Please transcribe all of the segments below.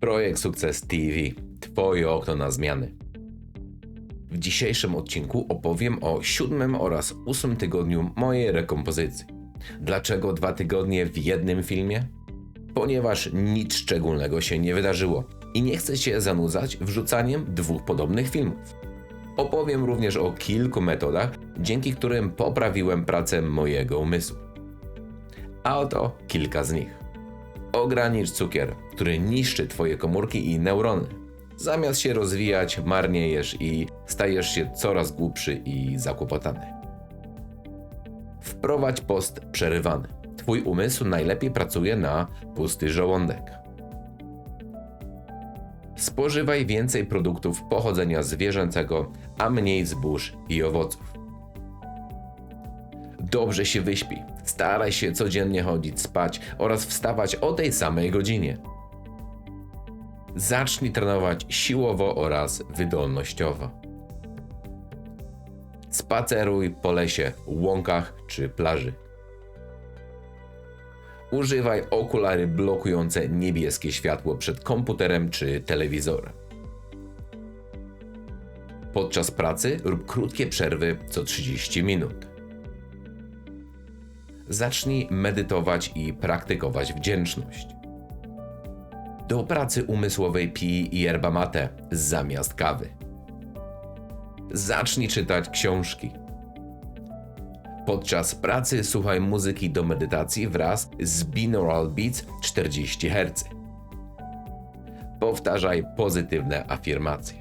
Projekt Sukces TV. Twoje okno na zmiany. W dzisiejszym odcinku opowiem o siódmym oraz ósmym tygodniu mojej rekompozycji. Dlaczego dwa tygodnie w jednym filmie? Ponieważ nic szczególnego się nie wydarzyło i nie chcę się zanudzać wrzucaniem dwóch podobnych filmów. Opowiem również o kilku metodach, dzięki którym poprawiłem pracę mojego umysłu. A oto kilka z nich. Ogranicz cukier, który niszczy Twoje komórki i neurony. Zamiast się rozwijać, marniejesz i stajesz się coraz głupszy i zakłopotany. Wprowadź post przerywany. Twój umysł najlepiej pracuje na pusty żołądek. Spożywaj więcej produktów pochodzenia zwierzęcego, a mniej zbóż i owoców. Dobrze się wyśpij. Staraj się codziennie chodzić spać oraz wstawać o tej samej godzinie. Zacznij trenować siłowo oraz wydolnościowo. Spaceruj po lesie, łąkach czy plaży. Używaj okulary blokujące niebieskie światło przed komputerem czy telewizorem. Podczas pracy rób krótkie przerwy co 30 minut. Zacznij medytować i praktykować wdzięczność. Do pracy umysłowej pij yerba mate zamiast kawy. Zacznij czytać książki. Podczas pracy słuchaj muzyki do medytacji wraz z binaural beats 40 Hz. Powtarzaj pozytywne afirmacje.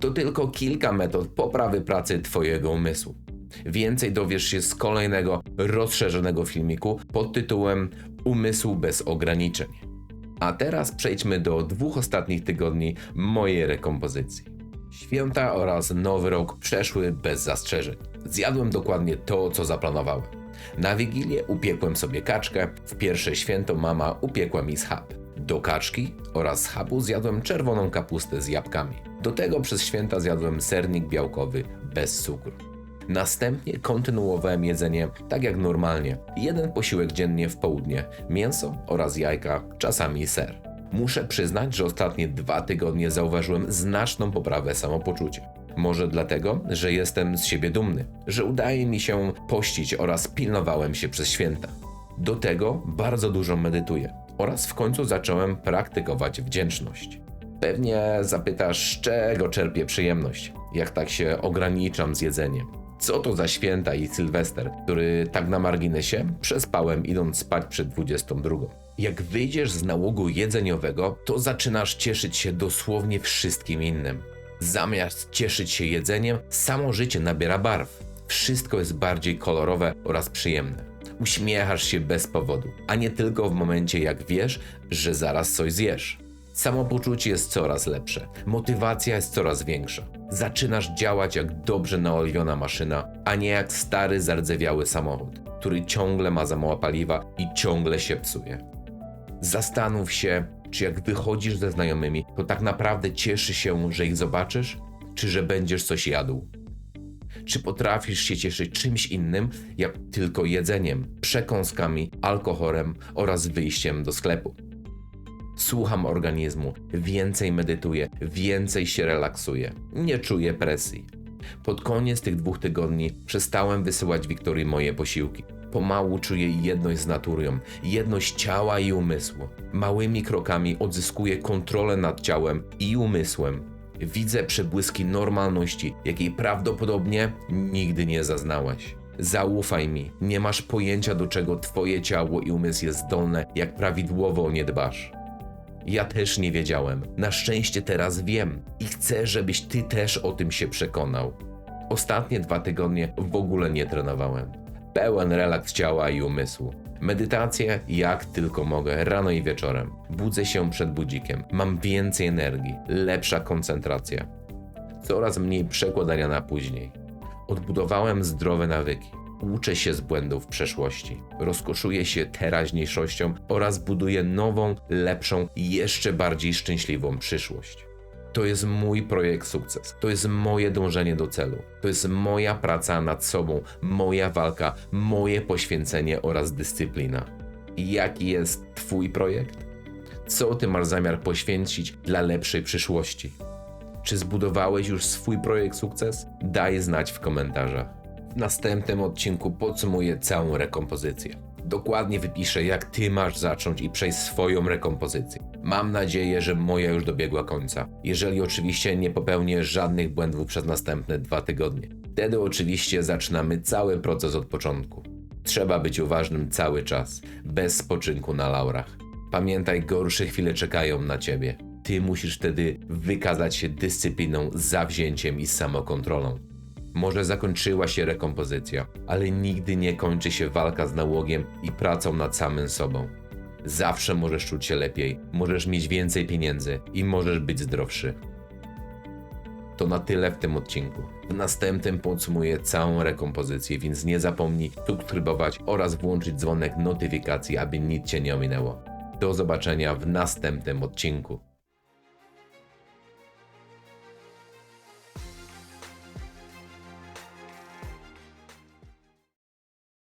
To tylko kilka metod poprawy pracy Twojego umysłu. Więcej dowiesz się z kolejnego rozszerzonego filmiku pod tytułem Umysł bez ograniczeń. A teraz przejdźmy do dwóch ostatnich tygodni mojej rekompozycji. Święta oraz Nowy Rok przeszły bez zastrzeżeń. Zjadłem dokładnie to, co zaplanowałem. Na Wigilię upiekłem sobie kaczkę, w pierwsze święto mama upiekła mi schab. Do kaczki oraz schabu zjadłem czerwoną kapustę z jabłkami. Do tego przez święta zjadłem sernik białkowy bez cukru. Następnie kontynuowałem jedzenie tak jak normalnie. Jeden posiłek dziennie w południe, mięso oraz jajka, czasami ser. Muszę przyznać, że ostatnie dwa tygodnie zauważyłem znaczną poprawę samopoczucia. Może dlatego, że jestem z siebie dumny, że udaje mi się pościć oraz pilnowałem się przez święta. Do tego bardzo dużo medytuję oraz w końcu zacząłem praktykować wdzięczność. Pewnie zapytasz, z czego czerpię przyjemność, jak tak się ograniczam z jedzeniem. Co to za święta i Sylwester, który tak na marginesie przespałem idąc spać przed 22. Jak wyjdziesz z nałogu jedzeniowego, to zaczynasz cieszyć się dosłownie wszystkim innym. Zamiast cieszyć się jedzeniem, samo życie nabiera barw. Wszystko jest bardziej kolorowe oraz przyjemne. Uśmiechasz się bez powodu, a nie tylko w momencie, jak wiesz, że zaraz coś zjesz. Samopoczucie jest coraz lepsze, motywacja jest coraz większa. Zaczynasz działać jak dobrze naoliwiona maszyna, a nie jak stary, zardzewiały samochód, który ciągle ma za mało paliwa i ciągle się psuje. Zastanów się, czy jak wychodzisz ze znajomymi, to tak naprawdę cieszy się, że ich zobaczysz, czy że będziesz coś jadł. Czy potrafisz się cieszyć czymś innym, jak tylko jedzeniem, przekąskami, alkoholem oraz wyjściem do sklepu? Słucham organizmu, więcej medytuję, więcej się relaksuję, nie czuję presji. Pod koniec tych dwóch tygodni przestałem wysyłać Wiktorii moje posiłki. Pomału czuję jedność z naturą, jedność ciała i umysłu. Małymi krokami odzyskuję kontrolę nad ciałem i umysłem. Widzę przebłyski normalności, jakiej prawdopodobnie nigdy nie zaznałeś. Zaufaj mi, nie masz pojęcia do czego twoje ciało i umysł jest zdolne, jak prawidłowo o nie dbasz. Ja też nie wiedziałem. Na szczęście teraz wiem i chcę, żebyś ty też o tym się przekonał. Ostatnie dwa tygodnie w ogóle nie trenowałem. Pełen relaks ciała i umysłu. Medytację jak tylko mogę, rano i wieczorem. Budzę się przed budzikiem. Mam więcej energii, lepsza koncentracja. Coraz mniej przekładania na później. Odbudowałem zdrowe nawyki. Uczę się z błędów przeszłości, rozkoszuję się teraźniejszością oraz buduję nową, lepszą, jeszcze bardziej szczęśliwą przyszłość. To jest mój projekt sukces. To jest moje dążenie do celu. To jest moja praca nad sobą, moja walka, moje poświęcenie oraz dyscyplina. I jaki jest Twój projekt? Co ty masz zamiar poświęcić dla lepszej przyszłości? Czy zbudowałeś już swój projekt sukces? Daj znać w komentarzach. Następnym odcinku podsumuję całą rekompozycję. Dokładnie wypiszę, jak ty masz zacząć i przejść swoją rekompozycję. Mam nadzieję, że moja już dobiegła końca. Jeżeli oczywiście nie popełnię żadnych błędów przez następne dwa tygodnie. Wtedy oczywiście zaczynamy cały proces od początku. Trzeba być uważnym cały czas, bez spoczynku na laurach. Pamiętaj, gorsze chwile czekają na ciebie. Ty musisz wtedy wykazać się dyscypliną, zawzięciem i samokontrolą. Może zakończyła się rekompozycja, ale nigdy nie kończy się walka z nałogiem i pracą nad samym sobą. Zawsze możesz czuć się lepiej, możesz mieć więcej pieniędzy i możesz być zdrowszy. To na tyle w tym odcinku. W następnym podsumuję całą rekompozycję, więc nie zapomnij subskrybować oraz włączyć dzwonek notyfikacji, aby nic Cię nie ominęło. Do zobaczenia w następnym odcinku.